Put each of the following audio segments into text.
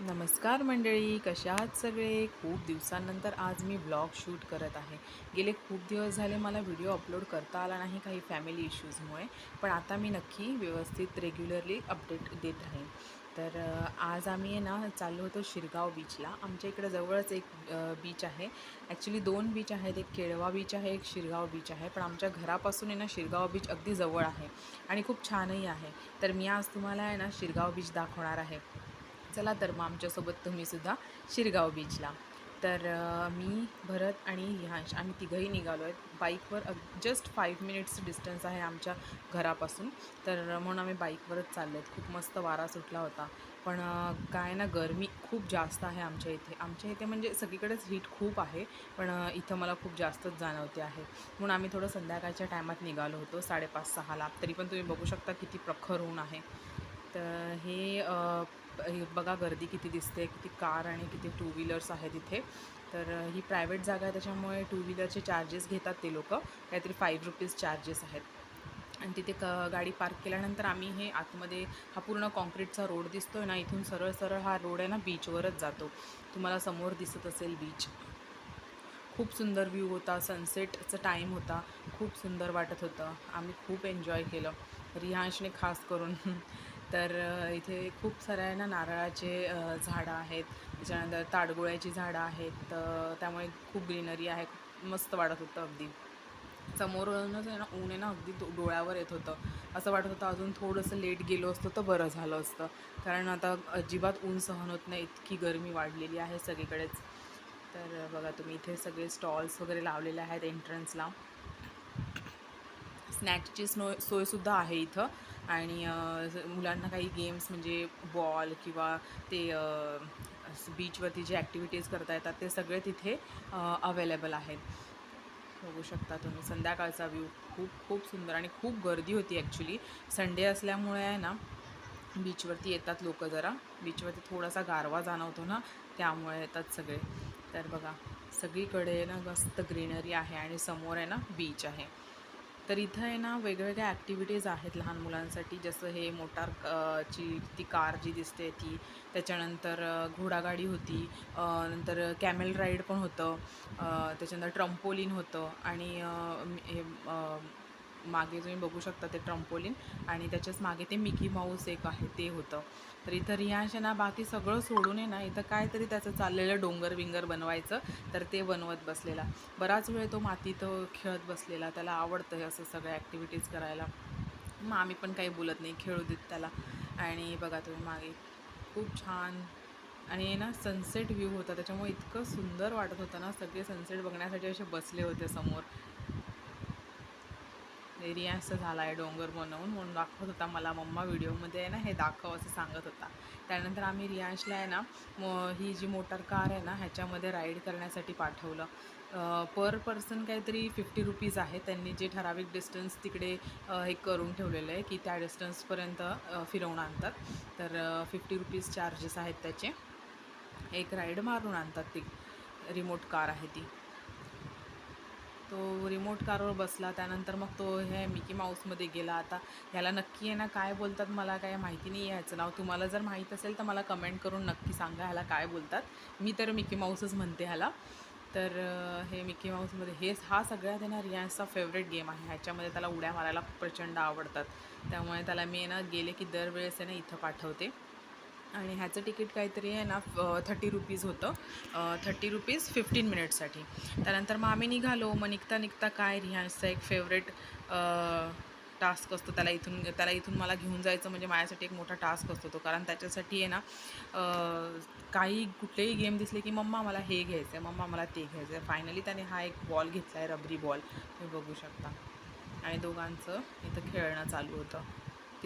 नमस्कार मंडळी कशा आहात सगळे? खूप दिवसांनंतर आज मी ब्लॉग शूट करत आहे. गेले खूप दिवस झाले मला व्हिडिओ अपलोड करता आला नाही काही फॅमिली इश्यूजमुळे पण आता मी नक्की व्यवस्थित रेग्युलरली अपडेट देत राहीन. तर आज आम्ही आहे ना चाललो होतो शिरगाव बीचला आमच्या इकडं जवळच एक बीच आहे. ॲक्च्युली दोन बीच आहेत. एक केळवा बीच आहे एक शिरगाव बीच आहे. पण आमच्या घरापासून आहे ना शिरगाव बीच अगदी जवळ आहे आणि खूप छानही आहे. तर मी आज तुम्हाला आहे ना शिरगाव बीच दाखवणार आहे. चला तर मग आमच्यासोबत तुम्हीसुद्धा शिरगाव बीचला तर मी भरत आणि रिहांश आम्ही तिघंही निघालो आहेत. बाईकवर जस्ट फाईव्ह मिनिट्स डिस्टन्स आहे आमच्या घरापासून. तर म्हणून आम्ही बाईकवरच चाललो आहेत. खूप मस्त वारा सुटला होता. पण काय ना गरमी खूप जास्त आहे आमच्या इथे. आमच्या इथे म्हणजे सगळीकडेच हीट खूप आहे. पण इथं मला खूप जास्तच जाणवते आहे. म्हणून आम्ही थोडं संध्याकाळच्या टायमात निघालो होतो साडेपाच सहाला. तरी पण तुम्ही बघू शकता किती प्रखर ऊन आहे. तर हे बघा गर्दी किती दिसते किती कार आणि किती टू व्हीलर्स आहेत इथे. तर ही प्रायव्हेट जागा आहे त्याच्यामुळे टू व्हीलरचे चार्जेस घेतात ते लोक. काहीतरी फाईव्ह रुपीज चार्जेस आहेत. आणि तिथे क गाडी पार्क केल्यानंतर आम्ही हे आतमध्ये हा पूर्ण कॉन्क्रीटचा रोड दिसतो आहे ना इथून सरळ सरळ हा रोड आहे ना बीचवरच जातो. तुम्हाला समोर दिसत असेल बीच खूप सुंदर व्ह्यू होता सनसेटचा टाईम होता खूप सुंदर वाटत होतं. आम्ही खूप एन्जॉय केलं. रिहांशने खास करून तर इथे खूप साऱ्या आहे ना नारळाचे झाडं आहेत. त्याच्यानंतर ताडगोळ्याची झाडं आहेत. तर त्यामुळे खूप ग्रीनरी आहे. मस्त वाटत होतं अगदी. समोरूनच आहे ना ऊन आहे ना अगदी डोळ्यावर येत होतं. असं वाटत होतं अजून थोडंसं लेट गेलो असतो तर बरं झालं असतं. कारण आता अजिबात ऊन सहन होत नाही. इतकी गरमी वाढलेली आहे सगळीकडेच. तर बघा तुम्ही इथे सगळे स्टॉल्स वगैरे लावलेले आहेत एंट्रन्सला. स्नॅक्सची स्नो सोयसुद्धा आहे इथं. आणि मुलांना काही गेम्स म्हणजे बॉल किंवा ते बीचवरती जे ॲक्टिव्हिटीज करता येतात ते सगळे तिथे अवेलेबल आहेत. बघू शकता तुम्ही संध्याकाळचा व्ह्यू खूप खूप सुंदर आणि खूप गर्दी होती ॲक्च्युली. संडे असल्यामुळे आहे ना बीचवरती येतात लोक जरा. बीचवरती थोडासा गारवा जाणवतो ना त्यामुळे येतात सगळे. तर बघा सगळीकडे ना मस्त ग्रीनरी आहे आणि समोर आहे ना बीच आहे. तर इथं आहे ना वेगवेगळ्या ॲक्टिव्हिटीज आहेत लहान मुलांसाठी. जसं हे मोटार ची ती कार जी दिसते ती. त्याच्यानंतर घोडागाडी होती. नंतर कॅमेल राईड पण होतं. त्याच्यानंतर ट्रम्पोलिन होतं. आणि हे मागे तुम्ही बघू शकता ते ट्रम्पोलिन आणि त्याच्याच मागे ते मिकी माऊस एक आहे ते होतं. तर इथं रियांश ना बाकी सगळं सोडून आहे ना इथं काहीतरी त्याचं चाललेलं डोंगर विंगर बनवायचं तर ते बनवत बसलेला. बराच वेळ तो मातीत खेळत बसलेला त्याला आवडतं हे असं सगळ्या ॲक्टिव्हिटीज करायला. मग आम्ही पण काही बोलत नाही खेळू देत त्याला. आणि बघा तुम्ही मागे खूप छान. आणि ना सनसेट व्ह्यू होता त्याच्यामुळे इतकं सुंदर वाटत होतं ना सगळे सनसेट बघण्यासाठी असे बसले होते समोर. एरियाचा झाला आहे डोंगर बनवून म्हणून दाखवत होता मला मम्मा व्हिडिओमध्ये आहे ना हे दाखव असं सांगत होता. त्यानंतर आम्ही रियांशला आहे ना म ही जी मोटार कार आहे ना ह्याच्यामध्ये राईड करण्यासाठी पाठवलं. पर पर्सन काहीतरी फिफ्टी रुपीज आहे. त्यांनी जे ठराविक डिस्टन्स तिकडे हे करून ठेवलेलं आहे की त्या डिस्टन्सपर्यंत फिरवून आणतात. तर फिफ्टी रुपीज चार्जेस आहेत त्याचे. एक राईड मारून आणतात ती. रिमोट कार आहे ती. तो रिमोट कारवर बसला. त्यानंतर मग तो हे मिकी माऊसमध्ये गेला. आता ह्याला नक्की आहे ना काय बोलतात मला काय माहिती नाही आहे. ह्याचं नाव तुम्हाला जर माहीत असेल तर मला कमेंट करून नक्की सांगा ह्याला काय बोलतात. मी तर मिकी माऊसच म्हणते ह्याला. तर हे मिकी माऊसमध्ये हे हा सगळ्यात आहे ना रियाजचा फेवरेट गेम आहे. ह्याच्यामध्ये त्याला उड्या मारायला प्रचंड आवडतात. त्यामुळे त्याला मी ना गेले की दरवेळेस आहे ना इथं पाठवते. आणि ह्याचं तिकीट काहीतरी आहे ना थर्टी रुपीज होतं. थर्टी रुपीज फिफ्टीन मिनिटसाठी त्यानंतर मग आम्ही निघालो. मग निघता निघता काय रिहान्सचा एक फेवरेट टास्क असतो. त्याला इथून त्याला इथून मला घेऊन जायचं म्हणजे माझ्यासाठी एक मोठा टास्क असतो तो. कारण त्याच्यासाठी आहे ना काही कुठलेही गेम दिसले की मम्मा मला हे घ्यायचं आहे मम्मा मला ते घ्यायचं आहे फायनली त्याने हा एक बॉल घेतला आहे रबरी बॉल तुम्ही बघू शकता. आणि दोघांचं इथं खेळणं चालू होतं.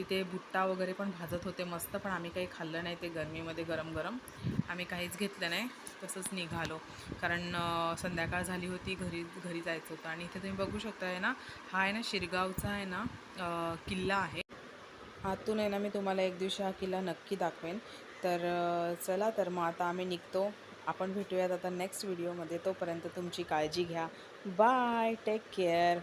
तिथे भुट्टा वगैरे पण भाजत होते मस्त पण आम्ही काही खाल्लं नाही ते गरमीमध्ये गरम गरम आम्ही काहीच घेतलं नाही तसंच निघालो. कारण संध्याकाळ झाली होती घरी घरी जायचं होतं. आणि इथे तुम्ही बघू शकता आहे ना हा आहे ना शिरगावचा आहे ना किल्ला आहे. आतून आहे ना मी तुम्हाला एक दिवशी हा किल्ला नक्की दाखवेन. तर चला तर मग आता आम्ही निघतो. आपण भेटूयात आता नेक्स्ट व्हिडिओमध्ये तोपर्यंत तुमची काळजी घ्या. Bye take care